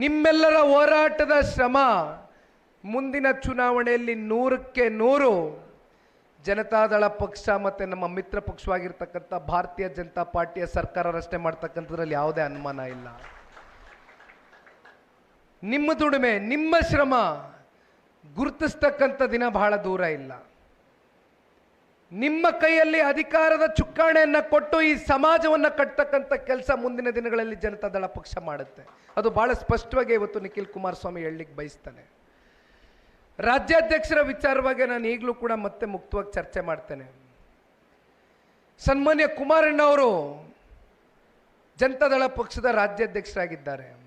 ನಿಮ್ಮೆಲ್ಲರ ಹೋರಾಟದ ಶ್ರಮ ಮುಂದಿನ ಚುನಾವಣೆಯಲ್ಲಿ ನೂರಕ್ಕೆ ನೂರು ಜನತಾದಳ ಪಕ್ಷ ಮತ್ತು ನಮ್ಮ ಮಿತ್ರ ಪಕ್ಷವಾಗಿರ್ತಕ್ಕಂಥ ಭಾರತೀಯ ಜನತಾ ಪಾರ್ಟಿಯ ಸರ್ಕಾರ ರಚನೆ ಮಾಡ್ತಕ್ಕಂಥದ್ರಲ್ಲಿ ಯಾವುದೇ ಅನುಮಾನ ಇಲ್ಲ. ನಿಮ್ಮ ದುಡಿಮೆ, ನಿಮ್ಮ ಶ್ರಮ ಗುರುತಿಸ್ತಕ್ಕಂಥ ದಿನ ಬಹಳ ದೂರ ಇಲ್ಲ. ನಿಮ್ಮ ಕೈಯಲ್ಲಿ ಅಧಿಕಾರದ ಚುಕ್ಕಾಣೆಯನ್ನು ಕೊಟ್ಟು ಈ ಸಮಾಜವನ್ನ ಕಟ್ತಕ್ಕಂಥ ಕೆಲಸ ಮುಂದಿನ ದಿನಗಳಲ್ಲಿ ಜನತಾದಳ ಪಕ್ಷ ಮಾಡುತ್ತೆ. ಅದು ಬಹಳ ಸ್ಪಷ್ಟವಾಗಿ ಇವತ್ತು ನಿಖಿಲ್ ಕುಮಾರಸ್ವಾಮಿ ಹೇಳಲಿಕ್ಕೆ ಬಯಸ್ತಾನೆ. ರಾಜ್ಯಾಧ್ಯಕ್ಷರ ವಿಚಾರವಾಗಿ ನಾನು ಈಗಲೂ ಕೂಡ ಮತ್ತೆ ಮುಕ್ತವಾಗಿ ಚರ್ಚೆ ಮಾಡ್ತೇನೆ. ಸನ್ಮಾನ್ಯ ಕುಮಾರಣ್ಣ ಅವರು ಜನತಾದಳ ಪಕ್ಷದ ರಾಜ್ಯಾಧ್ಯಕ್ಷರಾಗಿದ್ದಾರೆ.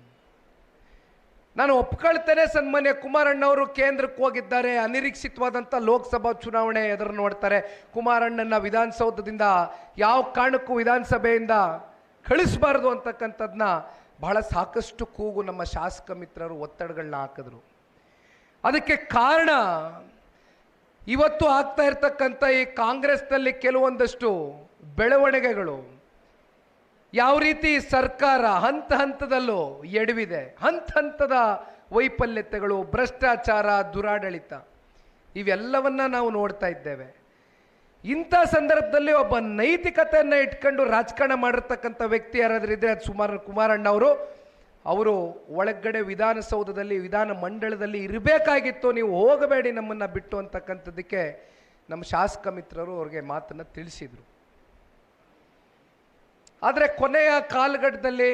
ನಾನು ಒಪ್ಕೊಳ್ತೇನೆ ಸನ್ಮಾನ್ಯ ಕುಮಾರಣ್ಣವರು ಕೇಂದ್ರಕ್ಕೆ ಹೋಗಿದ್ದಾರೆ. ಅನಿರೀಕ್ಷಿತವಾದಂಥ ಲೋಕಸಭಾ ಚುನಾವಣೆ ಎದುರು ನೋಡ್ತಾರೆ. ಕುಮಾರಣ್ಣನ ವಿಧಾನಸೌಧದಿಂದ ಯಾವ ಕಾರಣಕ್ಕೂ ವಿಧಾನಸಭೆಯಿಂದ ಕಳಿಸಬಾರ್ದು ಅಂತಕ್ಕಂಥದ್ದನ್ನ ಬಹಳ ಸಾಕಷ್ಟು ಕೂಗು ನಮ್ಮ ಶಾಸಕ ಮಿತ್ರರು ಒತ್ತಡಗಳನ್ನ ಹಾಕಿದ್ರು. ಅದಕ್ಕೆ ಕಾರಣ ಇವತ್ತು ಆಗ್ತಾ ಇರ್ತಕ್ಕಂಥ ಈ ಕಾಂಗ್ರೆಸ್ನಲ್ಲಿ ಕೆಲವೊಂದಷ್ಟು ಬೆಳವಣಿಗೆಗಳು. ಯಾವ ರೀತಿ ಸರ್ಕಾರ ಹಂತ ಹಂತದಲ್ಲೂ ಎಡವಿದೆ, ಹಂತ ಹಂತದ ವೈಫಲ್ಯತೆಗಳು, ಭ್ರಷ್ಟಾಚಾರ, ದುರಾಡಳಿತ, ಇವೆಲ್ಲವನ್ನ ನಾವು ನೋಡ್ತಾ ಇದ್ದೇವೆ. ಇಂಥ ಸಂದರ್ಭದಲ್ಲಿ ಒಬ್ಬ ನೈತಿಕತೆಯನ್ನು ಇಟ್ಕೊಂಡು ರಾಜಕಾರಣ ಮಾಡಿರ್ತಕ್ಕಂಥ ವ್ಯಕ್ತಿ ಯಾರಾದರೂ ಇದ್ರೆ ಅದು ಸುಮಾರು ಕುಮಾರಣ್ಣ ಅವರು. ಅವರು ಒಳಗಡೆ ವಿಧಾನಸೌಧದಲ್ಲಿ, ವಿಧಾನ ಮಂಡಳದಲ್ಲಿ ಇರಬೇಕಾಗಿತ್ತು, ನೀವು ಹೋಗಬೇಡಿ ನಮ್ಮನ್ನು ಬಿಟ್ಟು ಅಂತಕ್ಕಂಥದ್ದಕ್ಕೆ ನಮ್ಮ ಶಾಸಕ ಮಿತ್ರರು ಅವ್ರಿಗೆ ಮಾತನ್ನು ತಿಳಿಸಿದರು. ಆದರೆ ಕೊನೆಯ ಕಾಲಘಟ್ಟದಲ್ಲಿ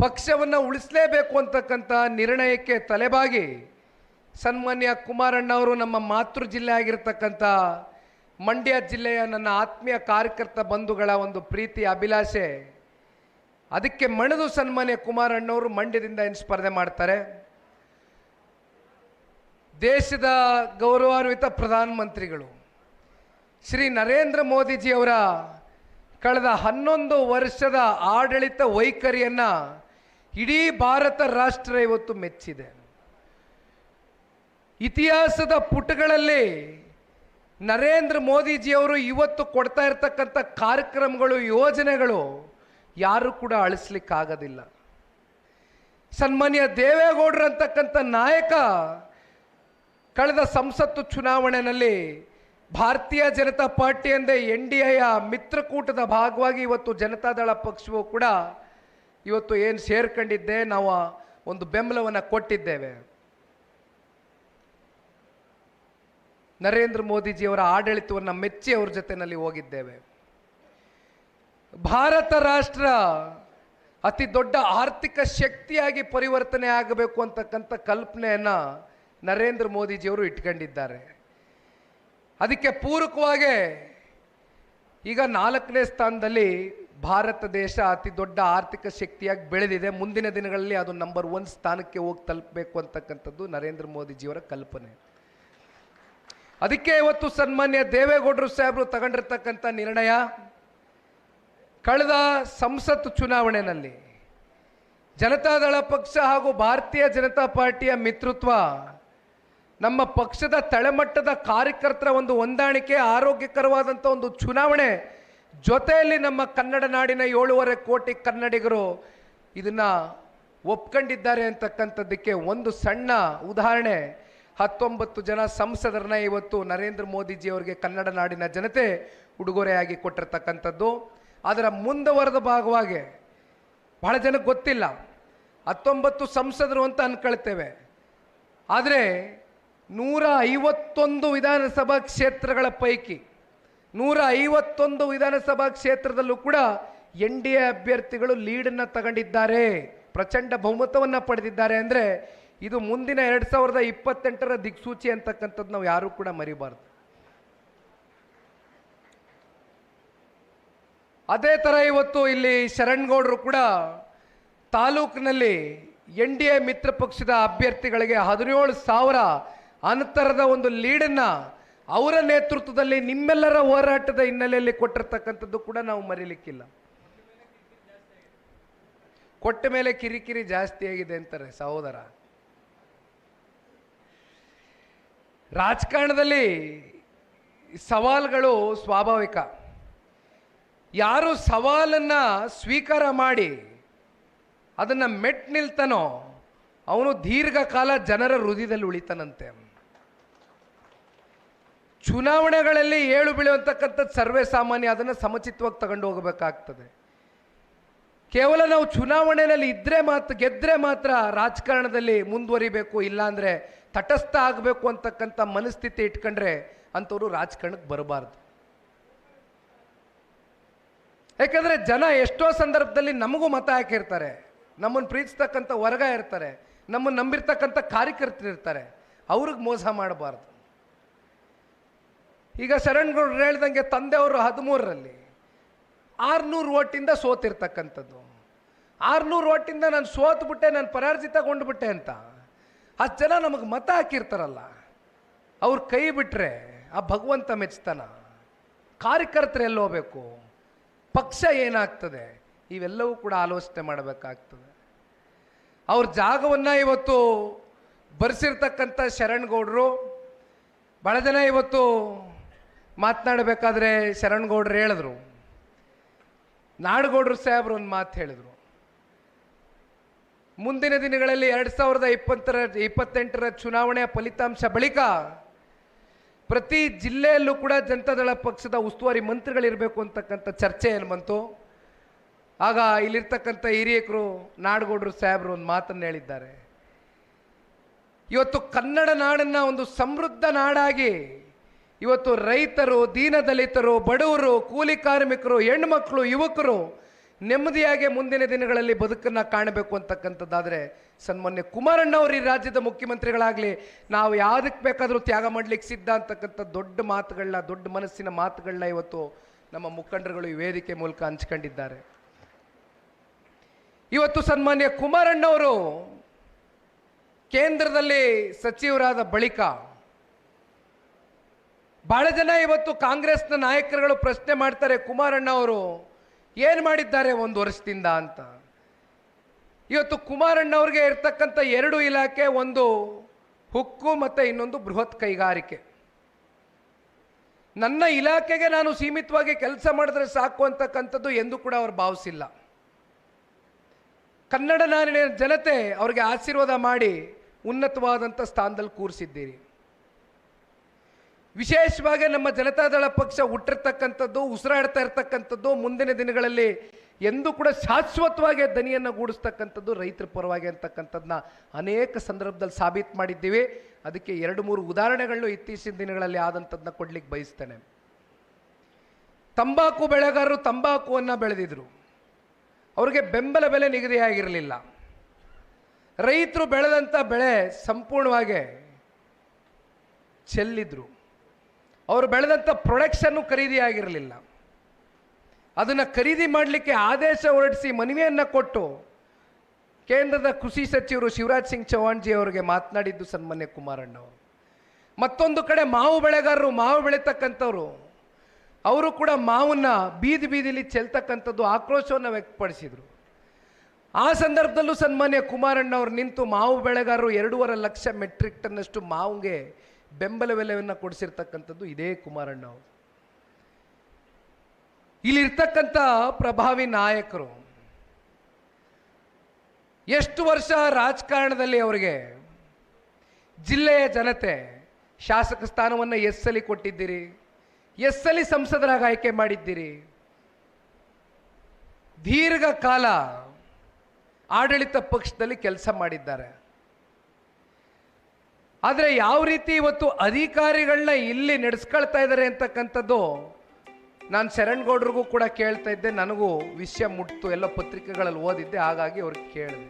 ಪಕ್ಷವನ್ನು ಉಳಿಸಲೇಬೇಕು ಅಂತಕ್ಕಂಥ ನಿರ್ಣಯಕ್ಕೆ ತಲೆಬಾಗಿ ಸನ್ಮಾನ್ಯ ಕುಮಾರಣ್ಣ ಅವರು ನಮ್ಮ ಮಾತೃ ಜಿಲ್ಲೆ ಆಗಿರ್ತಕ್ಕಂಥ ಮಂಡ್ಯ ಜಿಲ್ಲೆಯ ನನ್ನ ಆತ್ಮೀಯ ಕಾರ್ಯಕರ್ತ ಬಂಧುಗಳ ಒಂದು ಪ್ರೀತಿ ಅಭಿಲಾಷೆ. ಅದಕ್ಕೆ ಮಣಿದು ಸನ್ಮಾನ್ಯ ಕುಮಾರಣ್ಣವರು ಮಂಡ್ಯದಿಂದ ಏನು ಸ್ಪರ್ಧೆ ಮಾಡ್ತಾರೆ? ದೇಶದ ಗೌರವಾನ್ವಿತ ಪ್ರಧಾನಮಂತ್ರಿಗಳು ಶ್ರೀ ನರೇಂದ್ರ ಮೋದಿಜಿಯವರ ಕಳೆದ ಹನ್ನೊಂದು ವರ್ಷದ ಆಡಳಿತ ವೈಖರಿಯನ್ನು ಇಡೀ ಭಾರತ ರಾಷ್ಟ್ರ ಇವತ್ತು ಮೆಚ್ಚಿದೆ. ಇತಿಹಾಸದ ಪುಟಗಳಲ್ಲಿ ನರೇಂದ್ರ ಮೋದಿಜಿಯವರು ಇವತ್ತು ಕೊಡ್ತಾ ಇರತಕ್ಕಂಥ ಕಾರ್ಯಕ್ರಮಗಳು, ಯೋಜನೆಗಳು ಯಾರು ಕೂಡ ಅಳಿಸ್ಲಿಕ್ಕಾಗೋದಿಲ್ಲ. ಸನ್ಮಾನ್ಯ ದೇವೇಗೌಡರು ಅಂತಕ್ಕಂಥ ನಾಯಕ ಕಳೆದ ಸಂಸತ್ತು ಚುನಾವಣೆಯಲ್ಲಿ ಭಾರತೀಯ ಜನತಾ ಪಾರ್ಟಿ ಎಂದೇ ಎನ್ ಡಿ ಎಯ ಮಿತ್ರಕೂಟದ ಭಾಗವಾಗಿ ಇವತ್ತು ಜನತಾದಳ ಪಕ್ಷವು ಕೂಡ ಇವತ್ತು ಏನು ಸೇರ್ಕೊಂಡಿದ್ದೆ ನಾವು ಒಂದು ಬೆಂಬಲವನ್ನು ಕೊಟ್ಟಿದ್ದೇವೆ. ನರೇಂದ್ರ ಮೋದಿಜಿಯವರ ಆಡಳಿತವನ್ನು ಮೆಚ್ಚಿ ಅವ್ರ ಜೊತೆಯಲ್ಲಿ ಹೋಗಿದ್ದೇವೆ. ಭಾರತ ರಾಷ್ಟ್ರ ಅತಿ ದೊಡ್ಡ ಆರ್ಥಿಕ ಶಕ್ತಿಯಾಗಿ ಪರಿವರ್ತನೆ ಆಗಬೇಕು ಅಂತಕ್ಕಂಥ ಕಲ್ಪನೆಯನ್ನು ನರೇಂದ್ರ ಮೋದಿಜಿಯವರು ಇಟ್ಕೊಂಡಿದ್ದಾರೆ. ಅದಕ್ಕೆ ಪೂರಕವಾಗಿ ಈಗ ನಾಲ್ಕನೇ ಸ್ಥಾನದಲ್ಲಿ ಭಾರತ ದೇಶ ಅತಿ ದೊಡ್ಡ ಆರ್ಥಿಕ ಶಕ್ತಿಯಾಗಿ ಬೆಳೆದಿದೆ. ಮುಂದಿನ ದಿನಗಳಲ್ಲಿ ಅದು ನಂಬರ್ ಒನ್ ಸ್ಥಾನಕ್ಕೆ ಹೋಗಿ ತಲುಪಬೇಕು ಅಂತಕ್ಕಂಥದ್ದು ನರೇಂದ್ರ ಮೋದಿಜಿಯವರ ಕಲ್ಪನೆ. ಅದಕ್ಕೆ ಇವತ್ತು ಸನ್ಮಾನ್ಯ ದೇವೇಗೌಡರು ಸಾಹೇಬರು ತಗೊಂಡಿರ್ತಕ್ಕಂಥ ನಿರ್ಣಯ, ಕಳೆದ ಸಂಸತ್ ಚುನಾವಣೆಯಲ್ಲಿ ಜನತಾದಳ ಪಕ್ಷ ಹಾಗೂ ಭಾರತೀಯ ಜನತಾ ಪಾರ್ಟಿಯ ಮಿತ್ರತ್ವ ನಮ್ಮ ಪಕ್ಷದ ತಳಮಟ್ಟದ ಕಾರ್ಯಕರ್ತರ ಒಂದು ಹೊಂದಾಣಿಕೆ ಆರೋಗ್ಯಕರವಾದಂಥ ಒಂದು ಚುನಾವಣೆ. ಜೊತೆಯಲ್ಲಿ ನಮ್ಮ ಕನ್ನಡ ನಾಡಿನ ಏಳೂವರೆ ಕೋಟಿ ಕನ್ನಡಿಗರು ಇದನ್ನ ಒಪ್ಕೊಂಡಿದ್ದಾರೆ ಅಂತಕ್ಕಂಥದ್ದಕ್ಕೆ ಒಂದು ಸಣ್ಣ ಉದಾಹರಣೆ. ಹತ್ತೊಂಬತ್ತು ಜನ ಸಂಸದರನ್ನ ಇವತ್ತು ನರೇಂದ್ರ ಮೋದಿಜಿ ಅವರಿಗೆ ಕನ್ನಡ ನಾಡಿನ ಜನತೆ ಉಡುಗೊರೆಯಾಗಿ ಕೊಟ್ಟಿರ್ತಕ್ಕಂಥದ್ದು. ಅದರ ಮುಂದುವರೆದ ಭಾಗವಾಗಿ ಬಹಳ ಜನಕ್ಕೆ ಗೊತ್ತಿಲ್ಲ. ಹತ್ತೊಂಬತ್ತು ಸಂಸದರು ಅಂತ ಅನ್ಕೊಳ್ತೇವೆ. ಆದರೆ ನೂರ ಐವತ್ತೊಂದು ವಿಧಾನಸಭಾ ಕ್ಷೇತ್ರಗಳ ಪೈಕಿ ನೂರ ಐವತ್ತೊಂದು ವಿಧಾನಸಭಾ ಕ್ಷೇತ್ರದಲ್ಲೂ ಕೂಡ ಎನ್ ಡಿ ಎ ಅಭ್ಯರ್ಥಿಗಳು ಲೀಡನ್ನು ತಗೊಂಡಿದ್ದಾರೆ. ಪ್ರಚಂಡ ಬಹುಮತವನ್ನು ಪಡೆದಿದ್ದಾರೆ ಅಂದರೆ ಇದು ಮುಂದಿನ ಎರಡು ಸಾವಿರದ ಇಪ್ಪತ್ತೆಂಟರ ದಿಕ್ಸೂಚಿ ಅಂತಕ್ಕಂಥದ್ದು ನಾವು ಯಾರೂ ಕೂಡ ಮರಿಬಾರ್ದು. ಅದೇ ಥರ ಇವತ್ತು ಇಲ್ಲಿ ಶರಣ್ಗೌಡರು ಕೂಡ ತಾಲೂಕಿನಲ್ಲಿ ಎನ್ ಡಿ ಎ ಮಿತ್ರ ಪಕ್ಷದ ಅಭ್ಯರ್ಥಿಗಳಿಗೆ ಹದಿನೇಳು ಸಾವಿರ ಅಂತರದ ಒಂದು ಲೀಡನ್ನು ಅವರ ನೇತೃತ್ವದಲ್ಲಿ ನಿಮ್ಮೆಲ್ಲರ ಹೋರಾಟದ ಹಿನ್ನೆಲೆಯಲ್ಲಿ ಕೊಟ್ಟಿರ್ತಕ್ಕಂಥದ್ದು ಕೂಡ ನಾವು ಮರೀಲಿಕ್ಕಿಲ್ಲ. ಕೊಟ್ಟ ಮೇಲೆ ಕಿರಿಕಿರಿ ಜಾಸ್ತಿ ಆಗಿದೆ ಅಂತಾರೆ ಸಹೋದರ. ರಾಜಕಾರಣದಲ್ಲಿ ಸವಾಲುಗಳು ಸ್ವಾಭಾವಿಕ. ಯಾರು ಸವಾಲನ್ನ ಸ್ವೀಕಾರ ಮಾಡಿ ಅದನ್ನು ಮೆಟ್ ನಿಲ್ತಾನೋ ಅವನು ದೀರ್ಘಕಾಲ ಜನರ ಹೃದಯದಲ್ಲಿ ಉಳಿತಾನಂತೆ. ಚುನಾವಣೆಗಳಲ್ಲಿ ಏಳು ಬೀಳುವಂತಕ್ಕಂಥದ್ದು ಸರ್ವೇ ಸಾಮಾನ್ಯ ಅದನ್ನು ಸಮಚಿತವಾಗಿ ತಗೊಂಡು ಹೋಗಬೇಕಾಗ್ತದೆ. ಕೇವಲ ನಾವು ಚುನಾವಣೆಯಲ್ಲಿ ಇದ್ರೆ ಮಾತ್ರ ಗೆದ್ದರೆ ಮಾತ್ರ ರಾಜಕಾರಣದಲ್ಲಿ ಮುಂದುವರಿಬೇಕು, ಇಲ್ಲಾಂದರೆ ತಟಸ್ಥ ಆಗಬೇಕು ಅಂತಕ್ಕಂಥ ಮನಸ್ಥಿತಿ ಇಟ್ಕೊಂಡ್ರೆ ಅಂಥವ್ರು ರಾಜಕಾರಣಕ್ಕೆ ಬರಬಾರ್ದು. ಯಾಕಂದ್ರೆ ಜನ ಎಷ್ಟೋ ಸಂದರ್ಭದಲ್ಲಿ ನಮಗೂ ಮತ ಹಾಕಿರ್ತಾರೆ ನಮ್ಮನ್ನು ಪ್ರೀತಿಸ್ತಕ್ಕಂಥ ವರ್ಗ ಇರ್ತಾರೆ ನಮ್ಮನ್ನು ನಂಬಿರ್ತಕ್ಕಂಥ ಕಾರ್ಯಕರ್ತರು ಇರ್ತಾರೆ ಅವ್ರಿಗೆ ಮೋಸ ಮಾಡಬಾರ್ದು. ಈಗ ಶರಣ್ಗೌಡ್ರು ಹೇಳ್ದಂಗೆ ತಂದೆಯವರು ಹದಿಮೂರರಲ್ಲಿ ಆರ್ನೂರು ಓಟಿಂದ ಸೋತಿರ್ತಕ್ಕಂಥದ್ದು. ಆರ್ನೂರು ಓಟಿಂದ ನಾನು ಸೋತ್ಬಿಟ್ಟೆ ನಾನು ಪರಾರ್ಜಿತಗೊಂಡ್ಬಿಟ್ಟೆ ಅಂತ. ಹತ್ತು ಜನ ನಮಗೆ ಮತ ಹಾಕಿರ್ತಾರಲ್ಲ. ಅವ್ರ ಕೈ ಬಿಟ್ಟರೆ ಆ ಭಗವಂತ ಮೆಚ್ತಾನ. ಕಾರ್ಯಕರ್ತರು ಎಲ್ಲಿ ಹೋಗ್ಬೇಕು? ಪಕ್ಷ ಏನಾಗ್ತದೆ? ಇವೆಲ್ಲವೂ ಕೂಡ ಆಲೋಚನೆ ಮಾಡಬೇಕಾಗ್ತದೆ. ಅವ್ರ ಜಾಗವನ್ನು ಇವತ್ತು ಬರೆಸಿರ್ತಕ್ಕಂಥ ಶರಣ್ಗೌಡರು ಬಹಳ ಜನ ಇವತ್ತು ಮಾತನಾಡಬೇಕಾದ್ರೆ ಶರಣ್ಗೌಡ್ರು ಹೇಳಿದ್ರು. ನಾಡಗೌಡ್ರು ಸಾಹೇಬ್ರು ಒಂದು ಮಾತು ಹೇಳಿದರು. ಮುಂದಿನ ದಿನಗಳಲ್ಲಿ ಎರಡು ಸಾವಿರದ ಇಪ್ಪತ್ತರ, ಇಪ್ಪತ್ತೆಂಟರ ಚುನಾವಣೆಯ ಫಲಿತಾಂಶ ಬಳಿಕ ಪ್ರತಿ ಜಿಲ್ಲೆಯಲ್ಲೂ ಕೂಡ ಜನತಾದಳ ಪಕ್ಷದ ಉಸ್ತುವಾರಿ ಮಂತ್ರಿಗಳಿರಬೇಕು ಅಂತಕ್ಕಂಥ ಚರ್ಚೆ ಏನು ಬಂತು? ಆಗ ಇಲ್ಲಿರ್ತಕ್ಕಂಥ ಹಿರಿಯಕರು, ನಾಡಗೌಡರು ಸಾಹೇಬ್ರು ಒಂದು ಮಾತನ್ನು ಹೇಳಿದ್ದಾರೆ. ಇವತ್ತು ಕನ್ನಡ ನಾಡನ್ನು ಒಂದು ಸಮೃದ್ಧ ನಾಡಾಗಿ ಇವತ್ತು ರೈತರು, ದೀನದಲಿತರು, ಬಡವರು, ಕೂಲಿ ಕಾರ್ಮಿಕರು, ಹೆಣ್ಮಕ್ಳು, ಯುವಕರು ನೆಮ್ಮದಿಯಾಗಿ ಮುಂದಿನ ದಿನಗಳಲ್ಲಿ ಬದುಕನ್ನು ಕಾಣಬೇಕು ಅಂತಕ್ಕಂಥದ್ದಾದರೆ ಸನ್ಮಾನ್ಯ ಕುಮಾರಣ್ಣ ಅವರು ಈ ರಾಜ್ಯದ ಮುಖ್ಯಮಂತ್ರಿಗಳಾಗಲಿ, ನಾವು ಯಾವುದಕ್ಕೆ ಬೇಕಾದರೂ ತ್ಯಾಗ ಮಾಡ್ಲಿಕ್ಕೆ ಸಿದ್ಧ ಅಂತಕ್ಕಂಥ ದೊಡ್ಡ ಮಾತುಗಳನ್ನ ದೊಡ್ಡ ಮನಸ್ಸಿನ ಮಾತುಗಳನ್ನ ಇವತ್ತು ನಮ್ಮ ಮುಖಂಡರುಗಳು ಈ ವೇದಿಕೆ ಮೂಲಕ ಹಂಚ್ಕೊಂಡಿದ್ದಾರೆ. ಇವತ್ತು ಸನ್ಮಾನ್ಯ ಕುಮಾರಣ್ಣವರು ಕೇಂದ್ರದಲ್ಲಿ ಸಚಿವರಾದ ಬಳಿಕ ಬಹಳ ಜನ ಇವತ್ತು ಕಾಂಗ್ರೆಸ್ನ ನಾಯಕರುಗಳು ಪ್ರಶ್ನೆ ಮಾಡ್ತಾರೆ, ಕುಮಾರಣ್ಣ ಅವರು ಏನು ಮಾಡಿದ್ದಾರೆ ಒಂದು ವರ್ಷದಿಂದ ಅಂತ? ಇವತ್ತು ಕುಮಾರಣ್ಣ ಅವ್ರಿಗೆ ಇರ್ತಕ್ಕಂಥ ಎರಡು ಇಲಾಖೆ, ಒಂದು ಹುಕ್ಕು ಮತ್ತು ಇನ್ನೊಂದು ಬೃಹತ್ ಕೈಗಾರಿಕೆ. ನನ್ನ ಇಲಾಖೆಗೆ ನಾನು ಸೀಮಿತವಾಗಿ ಕೆಲಸ ಮಾಡಿದ್ರೆ ಸಾಕು ಅಂತಕ್ಕಂಥದ್ದು ಎಂದು ಕೂಡ ಅವ್ರು ಭಾವಿಸಿಲ್ಲ. ಕನ್ನಡ ನಾಡಿನ ಜನತೆ ಅವ್ರಿಗೆ ಆಶೀರ್ವಾದ ಮಾಡಿ ಉನ್ನತವಾದಂಥ ಸ್ಥಾನದಲ್ಲಿ ಕೂರಿಸಿದ್ದೀರಿ. ವಿಶೇಷವಾಗಿ ನಮ್ಮ ಜನತಾದಳ ಪಕ್ಷ ಹುಟ್ಟಿರ್ತಕ್ಕಂಥದ್ದು, ಉಸಿರಾಡ್ತಾ ಇರ್ತಕ್ಕಂಥದ್ದು, ಮುಂದಿನ ದಿನಗಳಲ್ಲಿ ಎಂದೂ ಕೂಡ ಶಾಶ್ವತವಾಗಿ ದನಿಯನ್ನು ಗೂಡಿಸ್ತಕ್ಕಂಥದ್ದು ರೈತರ ಪರವಾಗಿ ಅಂತಕ್ಕಂಥದ್ದನ್ನ ಅನೇಕ ಸಂದರ್ಭದಲ್ಲಿ ಸಾಬೀತು ಮಾಡಿದ್ದೀವಿ. ಅದಕ್ಕೆ ಎರಡು ಮೂರು ಉದಾಹರಣೆಗಳು ಇತ್ತೀಚಿನ ದಿನಗಳಲ್ಲಿ ಆದಂಥದ್ದನ್ನ ಕೊಡ್ಲಿಕ್ಕೆ ಬಯಸ್ತೇನೆ. ತಂಬಾಕು ಬೆಳೆಗಾರರು ತಂಬಾಕುವನ್ನು ಬೆಳೆದಿದ್ರು. ಅವರಿಗೆ ಬೆಂಬಲ ಬೆಲೆ ನಿಗದಿಯಾಗಿರಲಿಲ್ಲ ರೈತರು ಬೆಳೆದಂಥ ಬೆಳೆ ಸಂಪೂರ್ಣವಾಗಿ ಚೆಲ್ಲಿದ್ರು. ಅವರು ಬೆಳೆದಂಥ ಪ್ರೊಡಕ್ಷನ್ನು ಖರೀದಿ ಆಗಿರಲಿಲ್ಲ. ಅದನ್ನು ಖರೀದಿ ಮಾಡಲಿಕ್ಕೆ ಆದೇಶ ಹೊರಡಿಸಿ ಮನವಿಯನ್ನು ಕೊಟ್ಟು ಕೇಂದ್ರದ ಕೃಷಿ ಸಚಿವರು ಶಿವರಾಜ್ ಸಿಂಗ್ ಚೌಹಾಣ್ಜಿ ಅವರಿಗೆ ಮಾತನಾಡಿದ್ದು ಸನ್ಮಾನ್ಯ ಕುಮಾರಣ್ಣ ಅವರು. ಮತ್ತೊಂದು ಕಡೆ ಮಾವು ಬೆಳೆಗಾರರು, ಮಾವು ಬೆಳೀತಕ್ಕಂಥವ್ರು, ಅವರು ಕೂಡ ಮಾವನ್ನ ಬೀದಿ ಬೀದಿಲಿ ಚೆಲ್ತಕ್ಕಂಥದ್ದು ಆಕ್ರೋಶವನ್ನು ವ್ಯಕ್ತಪಡಿಸಿದರು. ಆ ಸಂದರ್ಭದಲ್ಲೂ ಸನ್ಮಾನ್ಯ ಕುಮಾರಣ್ಣ ಅವರು ನಿಂತು ಮಾವು ಬೆಳೆಗಾರರು ಎರಡೂವರೆ ಲಕ್ಷ ಮೆಟ್ರಿಕ್ ಟನ್ನಷ್ಟು ಮಾವಿಗೆ ಬೆಂಬಲ ಬೆಲೆಯನ್ನು ಕೊಡಿಸಿರ್ತಕ್ಕಂಥದ್ದು ಇದೇ ಕುಮಾರಣ್ಣ ಅವರು. ಇಲ್ಲಿರ್ತಕ್ಕಂಥ ಪ್ರಭಾವಿ ನಾಯಕರು, ಎಷ್ಟು ವರ್ಷ ರಾಜಕಾರಣದಲ್ಲಿ ಅವರಿಗೆ ಜಿಲ್ಲೆಯ ಜನತೆ ಶಾಸಕ ಸ್ಥಾನವನ್ನು ಎಸ್ಸಲಿ ಕೊಟ್ಟಿದ್ದೀರಿ, ಎಸ್ಸಲಿ ಸಂಸದರಾಗಿ ಆಯ್ಕೆ ಮಾಡಿದ್ದೀರಿ, ದೀರ್ಘಕಾಲ ಆಡಳಿತ ಪಕ್ಷದಲ್ಲಿ ಕೆಲಸ ಮಾಡಿದ್ದಾರೆ. ಆದರೆ ಯಾವ ರೀತಿ ಇವತ್ತು ಅಧಿಕಾರಿಗಳನ್ನ ಇಲ್ಲಿ ನಡೆಸ್ಕೊಳ್ತಾ ಇದ್ದಾರೆ ಅಂತಕ್ಕಂಥದ್ದು ನಾನು ಶರಣ್ಗೌಡ್ರಿಗೂ ಕೂಡ ಕೇಳ್ತಾ ಇದ್ದೆ, ನನಗೂ ವಿಷಯ ಮುಟ್ತು, ಎಲ್ಲ ಪತ್ರಿಕೆಗಳಲ್ಲಿ ಓದಿದ್ದೆ, ಹಾಗಾಗಿ ಅವ್ರಿಗೆ ಕೇಳಿದೆ.